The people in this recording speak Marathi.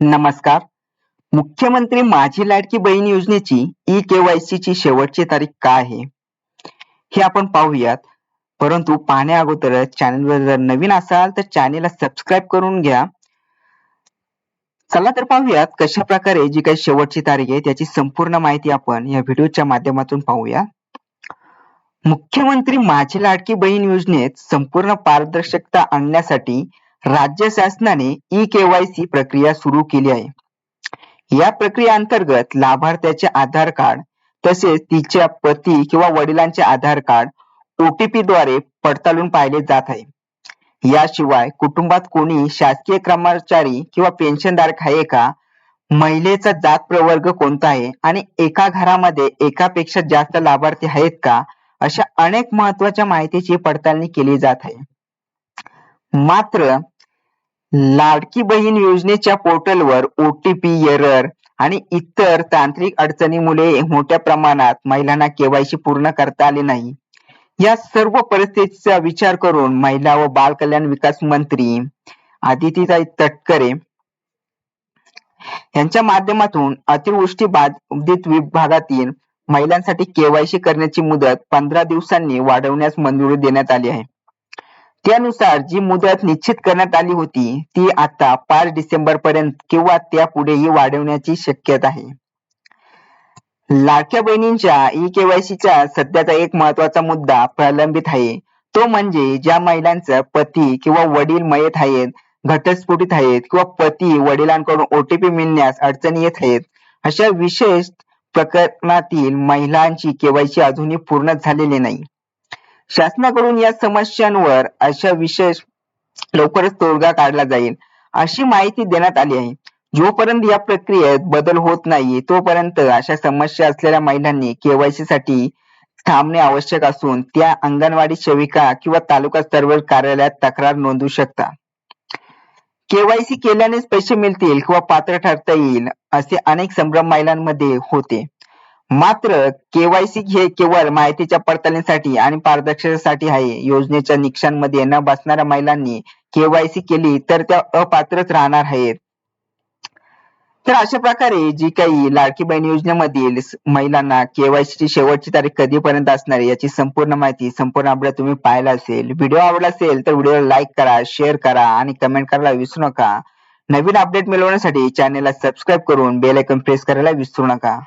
नमस्कार. मुख्यमंत्री माझी लाडकी बहीण योजनेची ई केवायसी ची शेवटची तारीख काय आहे? हे आपण पाहूयात. परंतु पाहण्या अगोदरच चॅनलवर जर नवीन असाल तर चॅनेलला सबस्क्राईब करून घ्या. चला तर पाहूयात कशा प्रकारे जी काही शेवटची तारीख आहे त्याची संपूर्ण माहिती आपण या व्हिडिओच्या माध्यमातून पाहूया. मुख्यमंत्री माझी लाडकी बहीण योजनेत संपूर्ण पारदर्शकता आणण्यासाठी राज्य शासनाने ई केवायसी प्रक्रिया सुरू केली आहे. या प्रक्रियेअंतर्गत लाभार्थ्याचे आधार कार्ड तसेच तिच्या पती किंवा वडिलांचे आधार कार्ड ओटीपी द्वारे पडताळून पाहिले जात आहे. याशिवाय कुटुंबात कोणी शासकीय कर्मचारी किंवा पेन्शनधारक आहे का? महिलेचा जात प्रवर्ग कोणता आहे? आणि एका घरामध्ये एकापेक्षा जास्त लाभार्थी आहेत का? अशा अनेक महत्त्वाच्या माहितीची पडताळणी केली जात आहे. मात्र लाडकी बहीण योजनेच्या पोर्टलवर ओटीपी एरर आणि इतर तांत्रिक अडचणीमुळे मोठ्या प्रमाणात महिलांना केवायसी पूर्ण करता आले नाही. या सर्व परिस्थितीचा विचार करून महिला व बाल कल्याण विकास मंत्री आदितीताई तटकरे यांच्या माध्यमातून अतिवृष्टी बाधित विभागातील महिलांसाठी केवायसी करण्याची मुदत पंधरा दिवसांनी वाढवण्यास मंजुरी देण्यात आली आहे. त्यानुसार जी मुदत निश्चित करण्यात आली होती ती आता पाच डिसेंबर पर्यंत किंवा त्यापुढेही वाढवण्याची शक्यता आहे. लाडक्या बहिणींच्या ई केवायसीचा सध्याचा एक महत्त्वाचा मुद्दा प्रलंबित आहे. तो म्हणजे ज्या महिलांचा पती किंवा वडील मयत आहेत घटस्फोटीत आहेत किंवा पती वडिलांकडून ओटीपी मिळण्यास अडचणी येत आहेत अशा विशेष प्रकरणातील महिलांची केवायसी अजूनही पूर्ण झालेली नाही. शासनाकडून या समस्यांवर अशा विशेष लवकरच तोडगा काढला जाईल अशी माहिती देण्यात आली आहे. जोपर्यंत या प्रक्रियेत बदल होत नाही तोपर्यंत अशा समस्या असलेल्या महिलांनी केवायसी साठी थांबणे आवश्यक असून त्या अंगणवाडी सेविका किंवा तालुका स्तरावर कार्यालयात तक्रार नोंदवू शकता. केवायसी केल्यानेच पैसे मिळतील किंवा पात्र ठरता येईल असे अनेक संभ्रम महिलांमध्ये होते. मात्र केवायसी हे केवळ माहितीच्या पडताळणीसाठी आणि पारदर्शकतेसाठी आहे. योजनेच्या निकषांमध्ये न बसणाऱ्या महिलांनी केवायसी केली तर त्या अपात्रच राहणार आहेत. तर अशा प्रकारे जी काही लाडकी बहीण योजनेमधील महिलांना केवायसी ची शेवटची तारीख कधीपर्यंत असणार आहे याची संपूर्ण माहिती संपूर्ण अपडेट तुम्ही पाहिला असेल. व्हिडिओ आवडला असेल तर व्हिडिओला लाईक करा शेअर करा आणि कमेंट करायला विसरू नका. नवीन अपडेट मिळवण्यासाठी चॅनेलला सबस्क्राईब करून बेल आयकॉन प्रेस करायला विसरू नका.